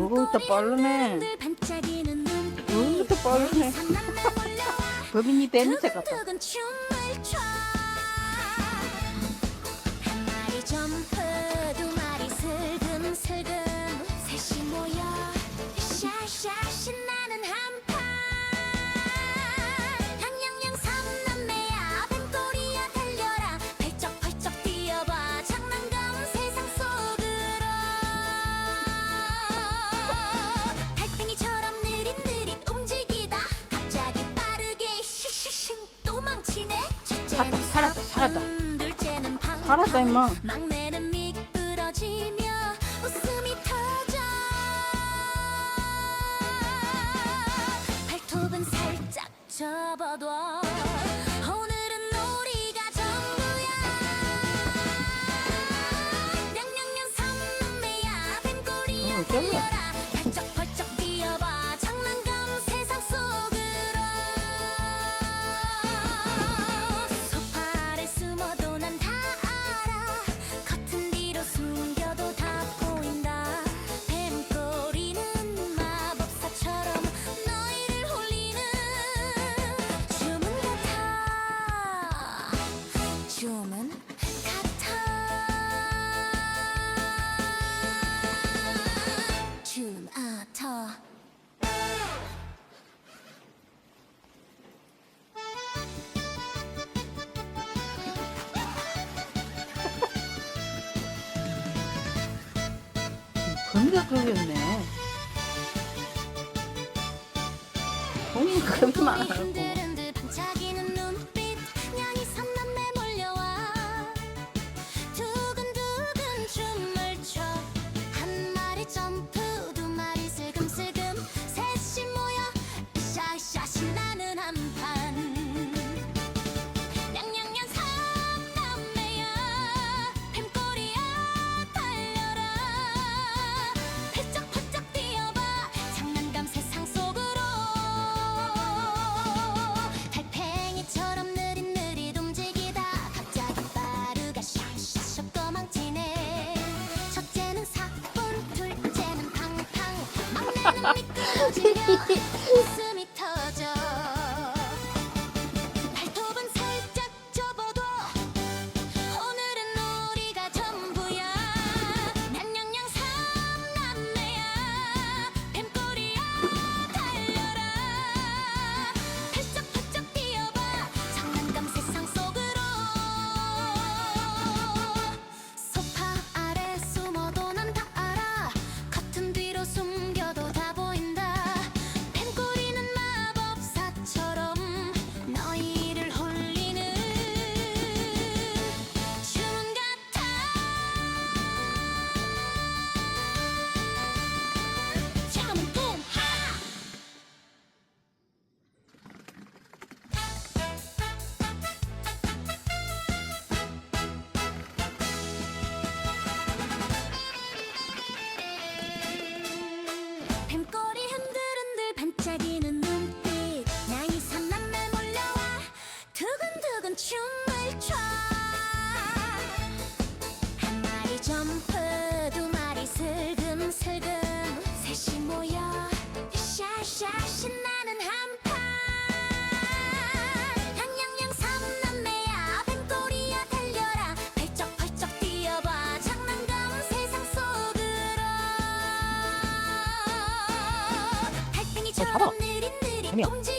그거부터 빠르네. 그거부터 빠르네. 범인이 되는 것 같아. 살았다 살았다 살았다. 살았다 임마. 접어둬. 오늘은 놀이가 전부야. 냥냥냥 삼매야 뱀꼬리 어, 음, 거미가 그러겠네. 거미가 그렇게 많아갖고. 嘿嘿嘿 춤을 춰 한 마리 점프 두 마리 슬금슬금. 셋이 모여 샤샤 신나는 한판. 양양양 삼남매야 뱀꼬리야 달려라. 펄쩍펄쩍 뛰어봐 장난감 세상 속으로. 달팽이처럼 어, 잡아. 느릿느릿 아니야. 움직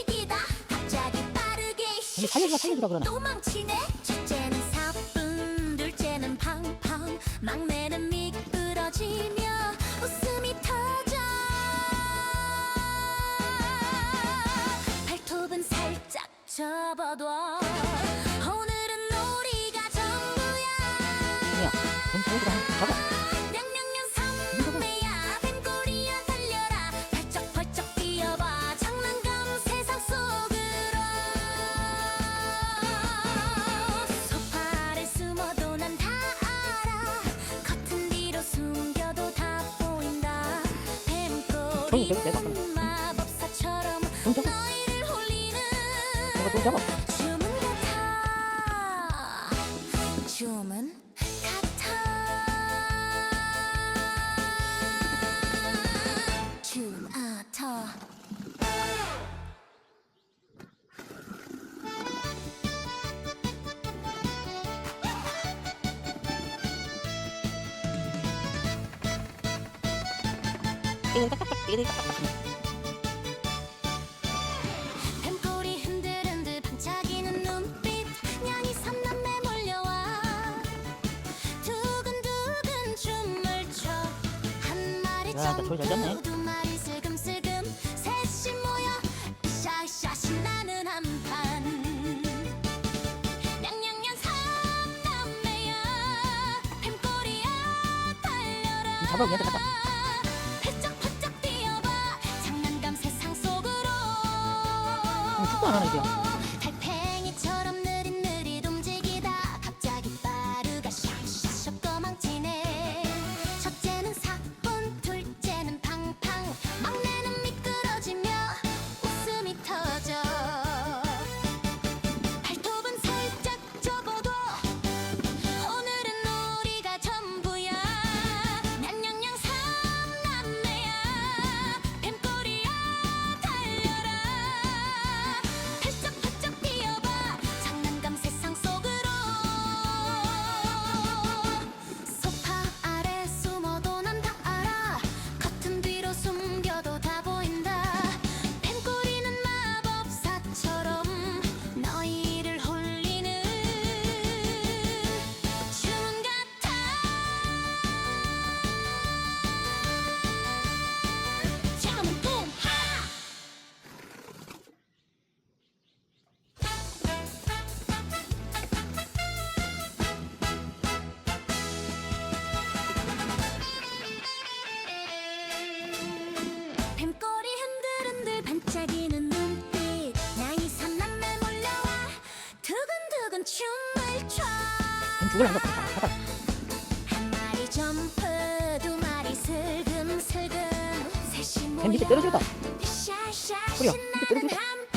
살려주라 살려주라 그러나 도망치네. 첫째는 사뿐 둘째는 팡팡. 막내는 미끄러지며 웃음이 터져. 발톱은 살짝 접어둬. 조용히 계속 내가 마법사처럼 좀 적어 너희를 홀리는 내가 좀 적어 춤은 같아. 춤은 같아. 춤 같아 이건 시네. 뱀꼬리 흔들흔들 반짝이는 눈빛. 년이 삼남매 몰려와. 두근두근 춤을 춰한 마리 야, 또 소리 잘 졌네. 점프 두 마리 슬금슬금. 셋이 모여. 으쌰으쌰 신나는 한판. 냥냥냥 삼남매야. 뱀꼬리야 달려라. 잡아, 얘한테. 하나 가. 두근두근 춤을 춰뱀 죽을라 한다. 가다. 한 마리 점프 두 마리 슬금슬금 셋이 뱀 밑에 모여 소리야, 밑에 신나는? 한